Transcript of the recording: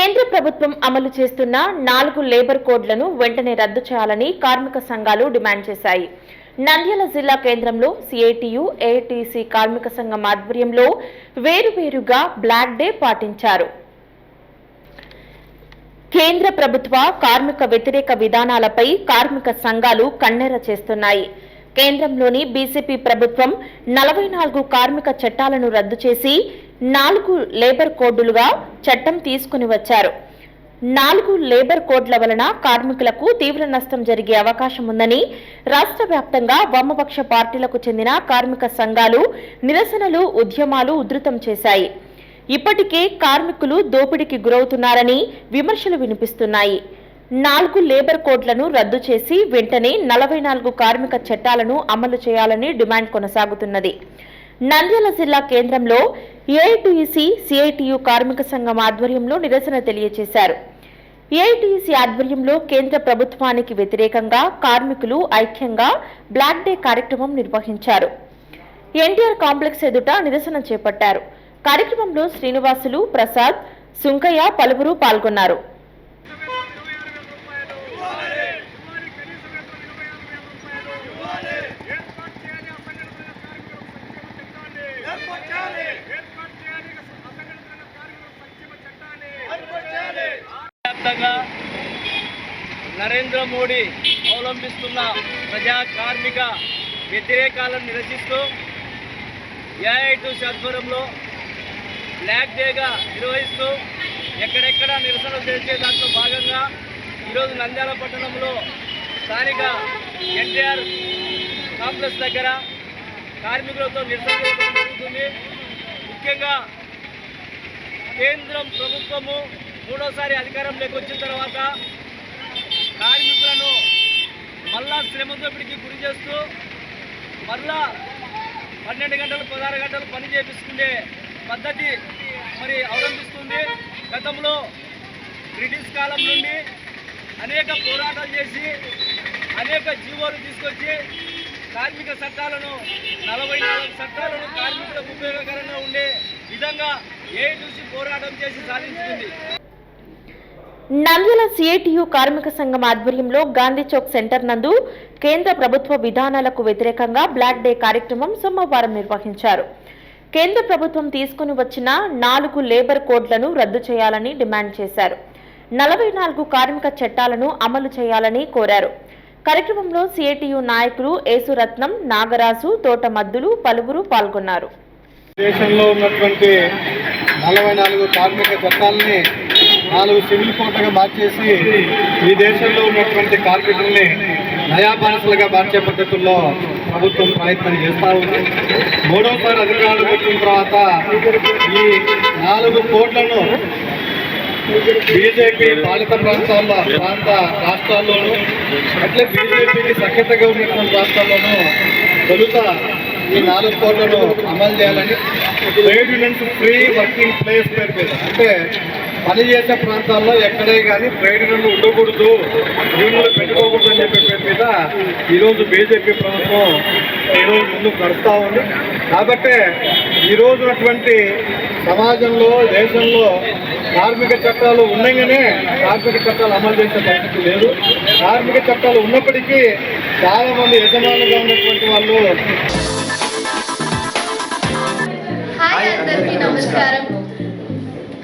కేంద్ర ప్రభుత్వం అమలు చేస్తున్న నాలుగు లేబర్ కోడ్లను వెంటనే రద్దు చేయాలని కార్మిక సంఘాలు డిమాండ్ చేశాయి. నంద్యాల జిల్లా కేంద్రంలో సిఐటియు ఏటీసీ కార్మిక సంఘం ఆధ్వర్యంలో వేరువేరుగా బ్లాక్ డే పాటించారు. కేంద్ర ప్రభుత్వ కార్మిక వ్యతిరేక విధానాలపై కార్మిక సంఘాలు కన్నెర చేస్తున్నాయి. కేంద్రంలోని బీజేపీ ప్రభుత్వం నలభై నాలుగు కార్మిక చట్టాలను రద్దు చేసి నాలుగు లేబర్ కోడ్లుగా చట్టం తీసుకుని వచ్చారు. నాలుగు లేబర్ కోడ్ల వలన కార్మికులకు తీవ్ర నష్టం జరిగే అవకాశం ఉందని రాష్ట్ర వ్యాప్తంగా వామపక్ష పార్టీలకు చెందిన కార్మిక సంఘాలు నిరసనలు ఉద్యమాలు ఉధృతం చేశాయి. ఇప్పటికే కార్మికులు దోపిడీకి గురవుతున్నారని విమర్శలు వినిపిస్తున్నాయి. నాలుగు లేబర్ కోడ్లను రద్దు చేసి వెంటనే నలభై నాలుగు కార్మిక చట్టాలను అమలు చేయాలని డిమాండ్ కొనసాగుతున్నది. నంద్యాల జిల్లా కేంద్రంలో ఏఐటీసీ సిఐటియు కార్మిక సంఘం ఆధ్వర్యంలో నిరసన తెలియజేశారు. ఏఐటీసీ ఆధ్వర్యంలో కేంద్ర ప్రభుత్వానికి వ్యతిరేకంగా కార్మికులు ఐక్యంగా బ్లాక్ డే కార్యక్రమం నిర్వహించారు. ఎన్టీఆర్ కాంప్లెక్స్ ఎదుట నిరసన చేపట్టారు. కార్యక్రమంలో శ్రీనివాసులు ప్రసాద్ సుంకయ్య పలువురు పాల్గొన్నారు. వ్యాప్తంగా నరేంద్ర మోడీ అవలంబిస్తున్న ప్రజా కార్మిక వ్యతిరేకాలను నిరసిస్తూ ఏఐటు సద్వరంలో బ్లాక్ డేగా నిర్వహిస్తూ ఎక్కడెక్కడ నిరసనలు చేసే దాంట్లో భాగంగా ఈరోజు నంద్యాల పట్టణంలో స్థానిక ఎన్టీఆర్ కాంప్లెక్స్ దగ్గర కార్మికులతో నిరసన జరుగుతుంది. ముఖ్యంగా కేంద్రం ప్రభుత్వము మూడోసారి అధికారంలోకి వచ్చిన తర్వాత కార్మికులను మళ్ళా శ్రమ దోపిడికి గురి చేస్తూ మళ్ళా పన్నెండు గంటలు పదహారు గంటలు పని చేపిస్తుండే పద్ధతి మరి అవలంబిస్తుంది. గతంలో బ్రిటిష్ కాలం నుండి అనేక పోరాటాలు చేసి అనేక జీవోలు తీసుకొచ్చి కార్మిక చట్టాలను నలభై నాలుగు చట్టాలను కార్మికులకు ఉపయోగకరంగా ఉండే విధంగా ఏ చూసి పోరాటం చేసి సాధించుకుంది. నంద్యాల సిఐటియు కార్మిక సంఘం ఆధ్వర్యంలో గాంధీ చౌక్ సెంటర్ నందు కేంద్ర ప్రభుత్వ విధానాలకు వ్యతిరేకంగా బ్లాక్ డే కార్యక్రమం సోమవారం నిర్వహించారు. కేంద్ర ప్రభుత్వం తీసుకుని వచ్చిన నాలుగు లేబర్ కోడ్లను రద్దు చేయాలని డిమాండ్ చేశారు. నలభై నాలుగు కార్మిక చట్టాలను అమలు చేయాలని కోరారు. కార్యక్రమంలో సిఐటియు నాయకులు ఏసురత్నం నాగరాజు తోటమద్దులు పలువురు పాల్గొన్నారు. దేశంలో ఉన్నటువంటి నలభై నాలుగు కార్మిక చట్టాలని నాలుగు సివిల్ కోటగా మార్చేసి ఈ దేశంలో ఉన్నటువంటి కార్మికుల్ని నయాబానసులుగా మార్చే పద్ధతుల్లో ప్రభుత్వం ప్రయత్నం చేస్తూ ఉంది. మూడోసారి అధికారులకు వచ్చిన తర్వాత ఈ నాలుగు కోట్లను బీజేపీ పాలిత ప్రాంతాల్లో ప్రాంత రాష్ట్రాల్లోనూ అట్లే బీజేపీకి సఖ్యతగా ఉన్నటువంటి రాష్ట్రాల్లోనూ తొలుత ఈ నాలుగు కోట్లను అమలు చేయాలని trade unions free working place పేరు అంటే పనిచేసే ప్రాంతాల్లో ఎక్కడే కానీ ట్రేడ్ యూనియన్లు ఉండకూడదు. యూనియన్లు పెట్టుకోకూడదు అని చెప్పే పేరు మీద ఈరోజు బీజేపీ ప్రభుత్వం ఈరోజు ముందుకు నడుస్తూ ఉంది. కాబట్టి ఈ రోజు సమాజంలో దేశంలో కార్మిక చట్టాలు ఉండగానే కార్మిక చట్టాలు అమలు చేసే పరిస్థితి లేదు. కార్మిక చట్టాలు ఉన్నప్పటికీ చాలామంది యజమానులుగా ఉన్నటువంటి వాళ్ళు హాయ్ అందరికీ నమస్కారం.